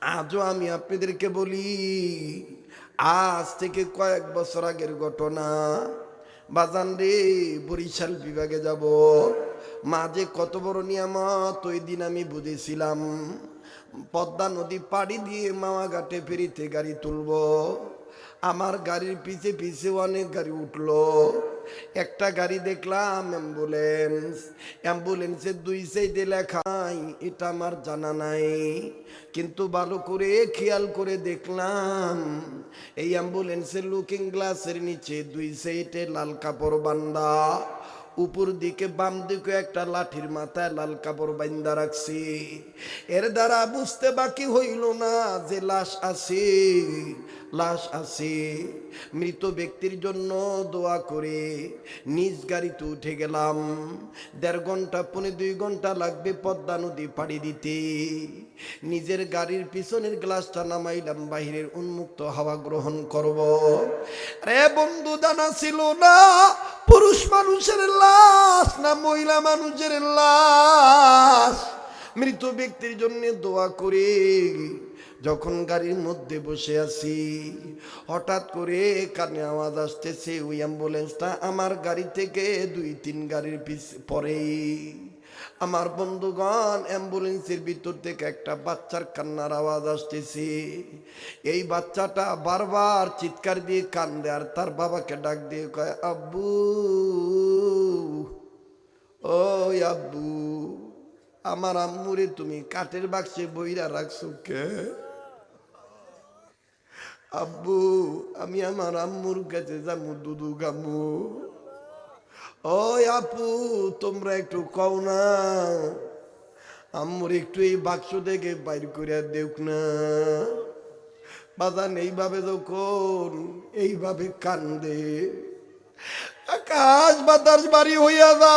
আজও আমি আপনাদেরকে বলি, আজ থেকে কয়েক বছর আগের ঘটনা। বাজান রে, বরিশাল বিভাগে যাব। মাঝে কত বড় নিয়ামত, ওই দিন আমি বুঝেছিলাম। পদ্মা নদী পাড়ি দিয়ে মামা ঘাটে ফেরিতে গাড়ি তুলবো। আমার গাড়ির পিছে পিছে অনেক গাড়ি উঠল। একটা গাড়ি দেখলাম অ্যাম্বুলেন্স অ্যাম্বুলেন্সের দুই সাইডে লেখাই এটা আমার জানা নাই। কিন্তু ভালো করে খেয়াল করে দেখলাম, এই অ্যাম্বুলেন্সের লুকিং গ্লাসের নিচে দুই সাইডে লাল কাপড় বান্দা। উপর দিকে বাম দিকে একটা লাঠির মাথায় লাল কাপড় বাইন্দা রাখছি। এর দ্বারা বুঝতে বাকি হইল না যে লাশ আছে। লাশ আছে। মৃত ব্যক্তির জন্য দোয়া করে নিজ গাড়িতে উঠে গেলাম। দেড় ঘণ্টা, পৌনে দুই ঘণ্টা লাগবে পদ্মা নদী পাড়ি দিতে। নিজের গাড়ির পিছনের গ্লাসটা নামাইলাম, বাহিরের উন্মুক্ত হাওয়া গ্রহণ করব। রে বন্ধু, দানা ছিল না। পুরুষ মানুষের লাশ না মহিলা মানুষের লাশ? মৃত ব্যক্তির জন্য দোয়া করে যখন গাড়ির মধ্যে বসে আছি, হঠাৎ করে কানে আওয়াজ আসতেছে, ওই অ্যাম্বুলেন্সটা আমার গাড়ি থেকে দুই, তিন গাড়ির পিছ পরেই। আমার বন্ধুগণ, অ্যাম্বুলেন্সের ভিতর থেকে একটা বাচ্চার কান্নার আওয়াজ আসতেছে। এই বাচ্চাটা বারবার চিৎকার দিয়ে কান্দে আর তার বাবাকে ডাক দিয়ে কয়, আব্বু ও আব্বু, আমার আম্মুরে তুমি কাঠের বাক্সে বইরা রাখছো কে? আব্বু, আমি আমার আম্মুর কাছে যাব দুদু গামু ও আপু, তোমরা একটু কও না। আম্মুর একটু এই বাক্স থেকে বাইর করে দেখ না। বাজান, এইভাবে যখন, এইভাবে কান্দে, আকাশ বাতাস বাড়ি হইয়া যা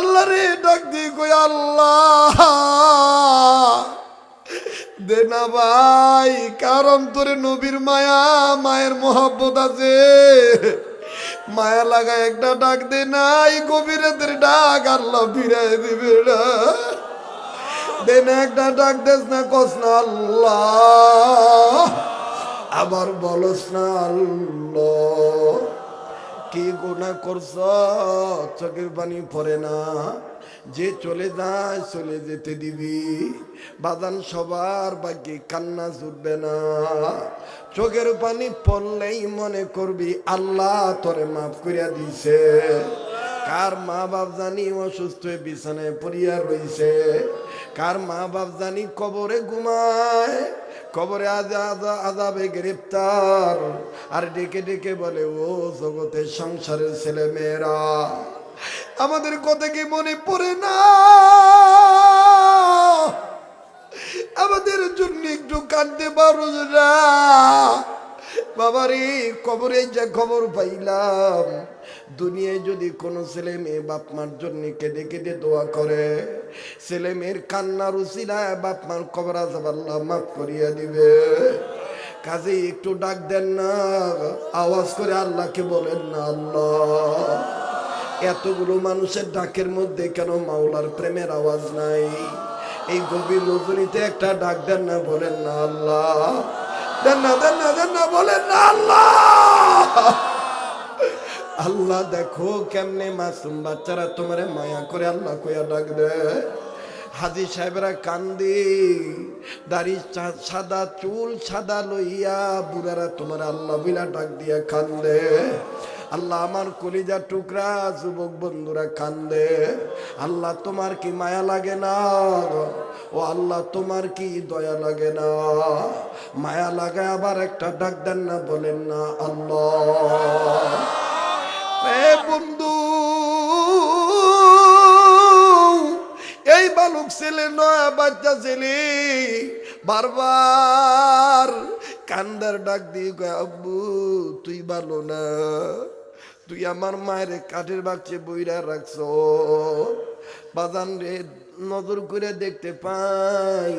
আল্লাহ রে ডাক দি কই আল্লাহ। দে না ভাই, কারণ তোরে নবীর মায়া, মায়ের মোহাব্বত আছে। মায়া লাগা একটা ডাক দে নাই গভীরেদের ডাক আল্লাহ ফিরাই দিবে না একটা ডাক দেস না, কস না আল্লাহ। আবার বলস না আল্লাহ। কি গুণা করছ? চোখের পানি পড়ে না। যে চলে যায়, চলে যেতে দিবি। বাদান সবার বাকি, কান্না ছুটবে না। চোখের পানি পড়লেই মনে করবি, আল্লাহ তোরে মাফ করিয়া দিছে কার মা বাপ জানি অসুস্থ বিছানায় পড়িয়া রইছে। কার মা বাপ জানি কবরে ঘুমায়। কবরে আজ আজাবে গ্রেপ্তার। আর ডেকে ডেকে বলে, ও জগতের সংসারের ছেলে মেয়েরা আমাদের কথা কি মনে পড়ে না? আমাদের জন্য একটু কাঁদতে পারো না? বাবারে, কবরে যা খবর পাইলাম দুনিয়ায় যদি কোনো ছেলে মেয়ে বাপ মার জন্য কেঁদে কেঁদে দোয়া করে, ছেলে মেয়ের কান্নার উচিলায় বাপ মার কবর আল্লাহ মাফ করিয়া দিবে। কাজে একটু ডাক দেন না, আওয়াজ করে আল্লাহকে বলেন না, আল্লাহ। এতগুলো মানুষের ডাকের মধ্যে কেন মাওলার প্রেমের আওয়াজ নাই? এই গভীর রজনীতে একটা ডাক দেন না, বলেন না, আল্লাহ। দেন না দেন না দেন না, বলেন না, আল্লাহ। আল্লাহ দেখো কেমনে মাসুম বাচ্চারা তোমারে মায়া করে আল্লাহ কইয়া ডাক দে। হাজি সাহেবরা কান্দি, দাড়ি সাদা চুল সাদা লইয়া বুড়ারা তোমার আল্লাহ বিলা ডাক দিয়া কান্দে। আল্লাহ আমার কলিজা টুকরা, যুবক বন্ধুরা কান্দে। আল্লাহ তোমার কি মায়া লাগে না? ও আল্লাহ তোমার কি দয়া লাগে না? মায়া লাগে আবার একটা ডাক দেন না, বলেন না, আল্লাহ। বালক ছেলে, নয় বাচ্চা ছেলে। বারবার কান্দার ডাক দিয়ে আব্বু, তুই ভালো না। তুই আমার মায়ের কাঠের বাক্সে বইরা রাখছ। বাজান রে নজর করে দেখতে পাই।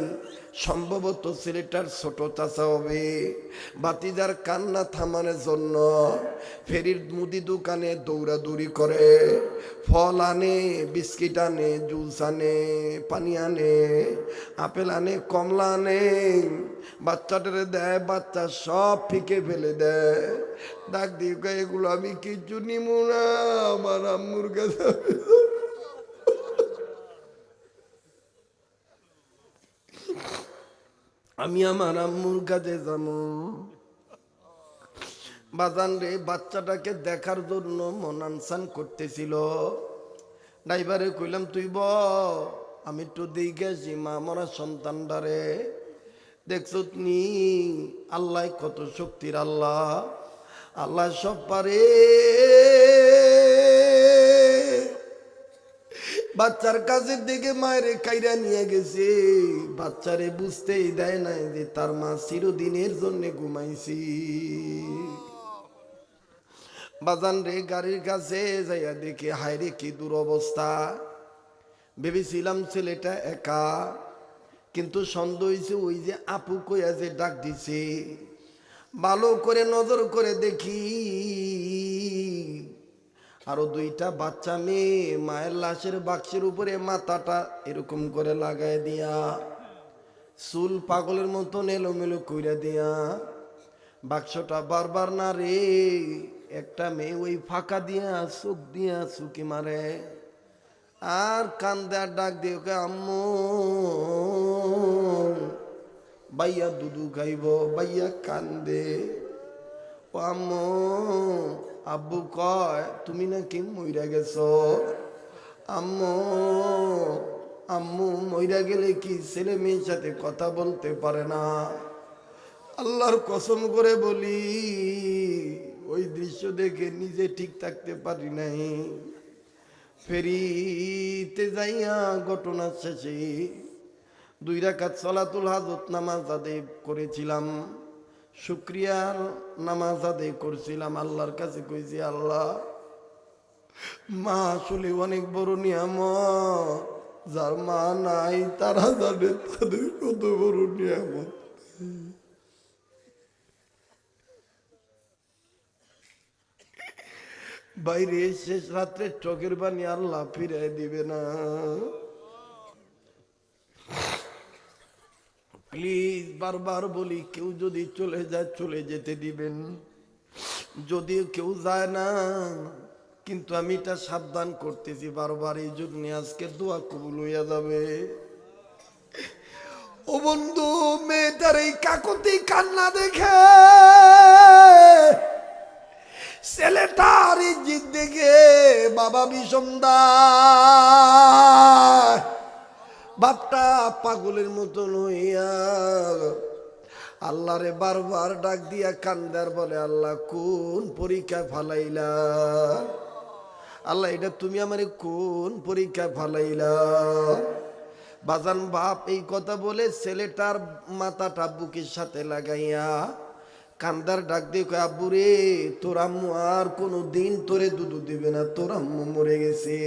সম্ভবত ছেলেটার ছোট চাচা হবে। বাতিদার কান্না থামানোর জন্য ফেরির মুদি দোকানে দৌড়াদৌড়ি করে। ফল আনে, বিস্কিট আনে, জুস আনে, পানি আনে, আপেল আনে, কমলা আনে। বাচ্চাটারে দেয়, বাচ্চা সব ফিকে ফেলে দেয়। ডাক দিয়ে এগুলো আমি কিছু নিমু না, আমার আম্মুর কাছে আমি আমার আম্মুর কাছে যাব। বাজান রে, বাচ্চাটাকে দেখার জন্য মনানসান করতেছিল। ড্রাইভারে কইলাম, তুই ব, আমি একটু দিয়ে গেছি মা মরা সন্তানটারে দেখছ নি আল্লাহ কত শক্তির আল্লাহ। আল্লাহ সব পারে। বাচ্চার কাছের দিকে মায়ের কাইরা নিয়ে গেছে। বাচ্চারে বুঝতেই দেয় নাই যে তার মা চিরদিনের জন্য ঘুমাইছি। বাজান রে গাড়ির কাছে যাইয়া দেখে হায়রে কি দুরবস্থা। ভেবেছিলাম ছেলেটা একা, কিন্তু সন্দেহ হয়েছে ওই যে আপু কইয়া যে ডাক দিছে। ভালো করে নজর করে দেখি আরও দুইটা বাচ্চা মেয়ে, মায়ের লাশের বাক্সের উপরে মাথাটা এরকম করে লাগাই দিয়া, চুল পাগলের মতন এলোমেলো কইরা দিয়া, বাক্সটা বারবার না রে, একটা মেয়ে ওই ফাঁকা দিয়া, চোখ দিয়া চুকি মারে, আর কান দেয়ার ডাক দিয়ে ওকে, আম্মু বাইয়া দুধু খাইব বাইয়া কান্দে, ও আম্মু আব্বু কয়, তুমি নাকি মইরা গেছ? আম্মু আম্মু মইরা গেলে কি ছেলে মেয়ের সাথে কথা বলতে পারে না? আল্লাহর কসম করে বলি, ওই দৃশ্য দেখে নিজে ঠিক থাকতে পারি নাই। ফেরিতে যাইয়া ঘটনা শেষে দুই রাকাত সলাতুল হাজত নামাজ আদায় করেছিলাম। শুক্রিয়ার নামাজ আদায় করছিলাম, আল্লাহর কাছে কইছি, আল্লাহ, মা আসলে অনেক বড় নিয়াম যার মা নাই, তারা জানে তাদের কত বড় নিয়ামত। বাইরে শেষ রাত্রে চোখের বাণী আল্লাহ ফিরে দিবে না। প্লিজ বারবার বলি, কেউ যদি চলে যায়, চলে যেতে দিবেন। যদিও কেউ যায় না, কিন্তু আমি এটা সাবধান করতেছি বারবার। এই জন্য আজকে দোয়া কবুল হইয়া যাবে। ও বন্ধু, মেয়েটার এই কাকতি কান্না দেখে, ছেলেটার ইজ্জিত দেখে বাবা বিষমদা বাপটা পাগলের মতন হইয়া আল্লাহরে বারবার ডাক দিয়া কান্দার বলে, আল্লাহ, কোন পরীক্ষা ফালাইলা? আল্লাহ, এটা তুমি আমারে কোন পরীক্ষা ফালাইলা? বাজান বাপ এই কথা বলে ছেলেটার মাথাটা বুকের সাথে লাগাইয়া কান্দার ডাক দিয়ে কয়, আব্বু রে, তোর আম্মু আর কোনো দিন তোরে দুধু দিবে না, তোর আম্মু মরে গেছে।